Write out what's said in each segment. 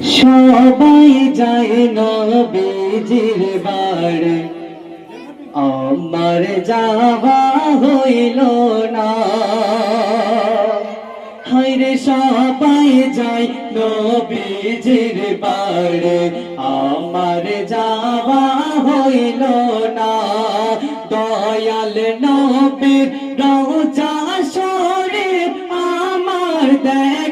সবাই যায় নবীজির বাড়ি। আমার যাওয়া হইল না। হাইরে সবাই যায় নবীজির বাড়ি। আমার যাওয়া হইল না। দয়াল নবীর রোজা শরীর আমার দেখা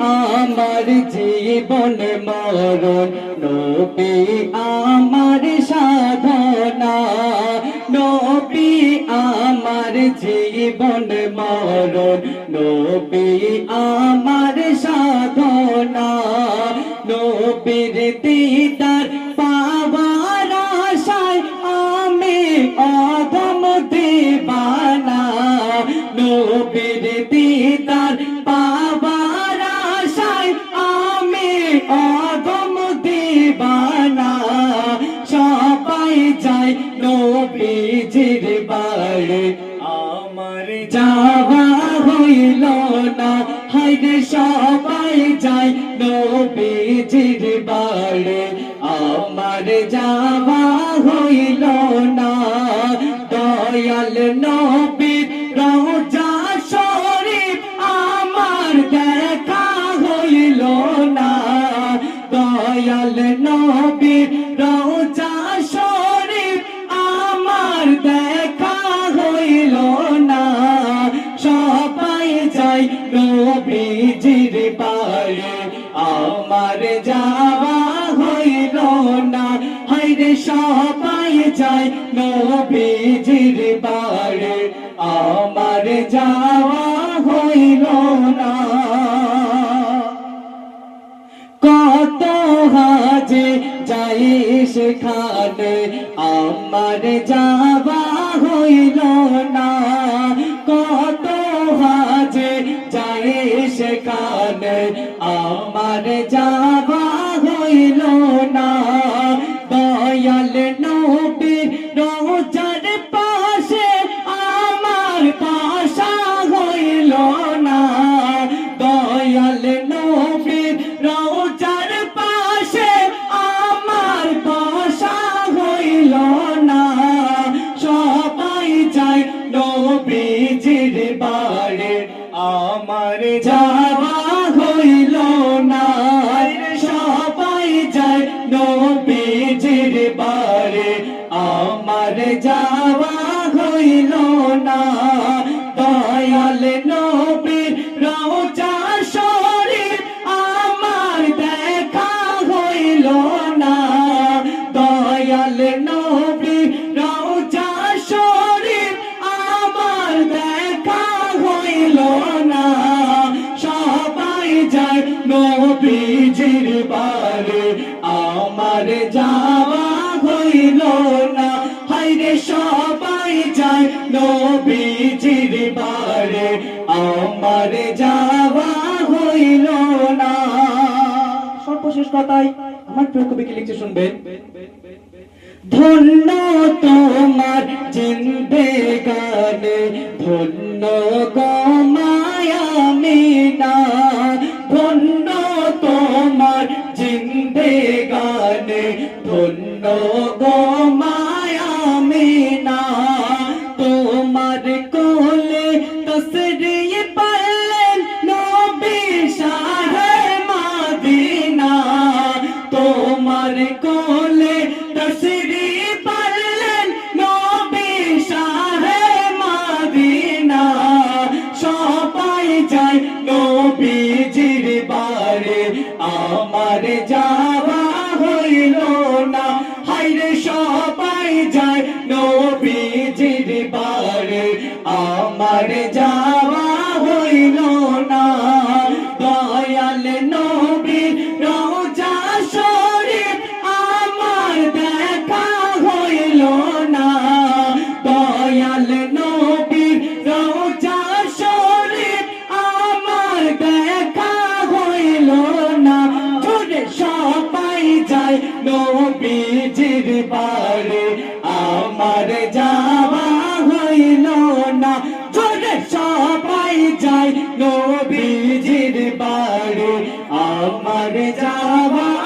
আমার জীবন মরণ, নবী আমার সাধনা, নবী আমার জীবন মরণ, নবী আমার সাধনা, নবীর দিদার পাওয়ার আশায় আমি অধম দিবানা সবাই যাই নবীজির বাড়ি। আমার যাওয়া হইল না হাইরে সবাই যাই নবীজির বাড়ি। আমার যাওয়া হইল না, দয়াল নবীর রোজা শরীফ আমার দেখা আমার যাওয়া হইল না। হাইরে সবাই যাই নবীজির বাড়ি। আমার যাওয়া হইল না। কত হাজে যাই সেখানে আমার যাওয়া হইল না। কত যাওয়া হইল না। দয়াল নবীর রোজার পাশে আমার পাশা হইল না। দয়াল নবীর রোজার পাশে আমার পাশা হইল না। সবাই যাই নবীজির বাড়ি। আমার যাওয়া হইল নবীজির বাড়ি আমার যাওয়া হইল না। দয়াল নবীর রোজা শরীর আমার দেখা হইল না। দয়াল নবীর রোজা শরীর আমার দেখা হইল না। সবাই যায় নবীজির বাড়ি আমার যাওয়া হইল না। হাইরে সবাই যায় নবীজির বাড়ি আমার যাওয়া হইল না। সর্বশেষ কথাই আমার প্রিয় কবিকে লিখতে শুনবেন? ধন্য তোমার জিন্দে গানে ধন্য গমায়া কোলে তসরি পারলেন নবী শাহে মাদিনা সবাই যায় নবীজির বাড়ি আমার যাওয়া হইল না হাইরে সবাই যায় নবীজির বাড়ি আমার যাওয়া হইল না নবীজির বাড়ি আমার যাওয়া হইল না। জোরে সবাই যাই নবীজির বাড়ি আমার যাওয়া